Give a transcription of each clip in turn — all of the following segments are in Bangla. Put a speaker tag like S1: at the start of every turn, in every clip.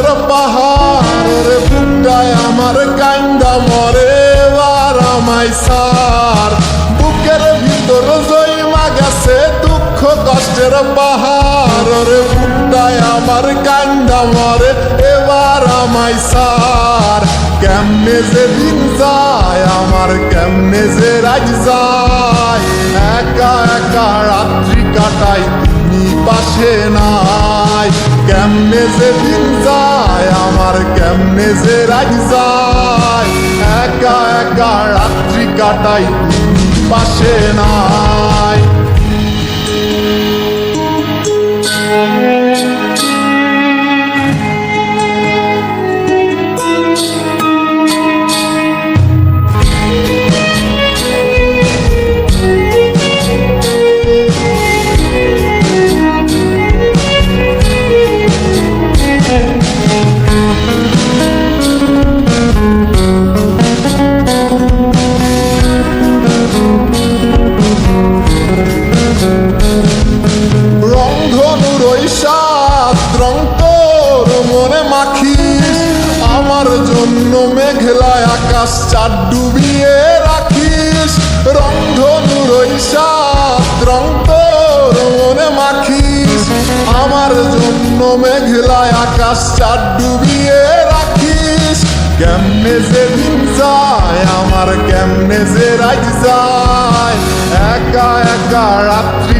S1: কষ্টের পাহাড় রে বুকটায় আমার কান্দা মরে আমায় সার। বুকের ভিতর জৈমা গেছে দুঃখ কষ্টের পাহাড় রে বুকটায় আমার কান্দা মরে এবার আমায় সার। কেমনে যে দিন যায়, আমার কেমনে যে রাজ যায়। একা একা রাত্রি কাটাই পাশে নাই। কেমনে যে দিন যায় আমার কেমনে যে রাজ যায়? একা একা রাত্রি কাটাই পাশে নাই। ওই সাত মনে মাখিস। আমার জন্য মেঘলায় আকাশ চার ডুবিয়ে রাখিস। রংধনুর ওই সাত রং মনে মাখিস। আমার জন্য মেঘলায় আকাশ চার ডুবিয়ে রাখিস। কেমনে যে দিন যায়, আমার কেমনে যে রাজ যায়। একা একা রাত্রি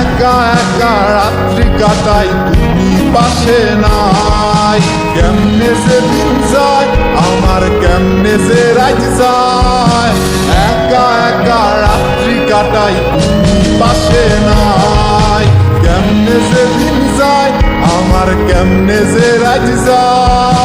S1: একা একা রাত্রি কাটাই তুমি পাশে নাই। কেমনে যে দিন যায়, আমার কেমনে যে রাজ যায়। একা একা রাত্রি কাটাই তুমি পাশে নাই। কেমনে যে দিন যায়, আমার কেমনে যে রাজ যায়।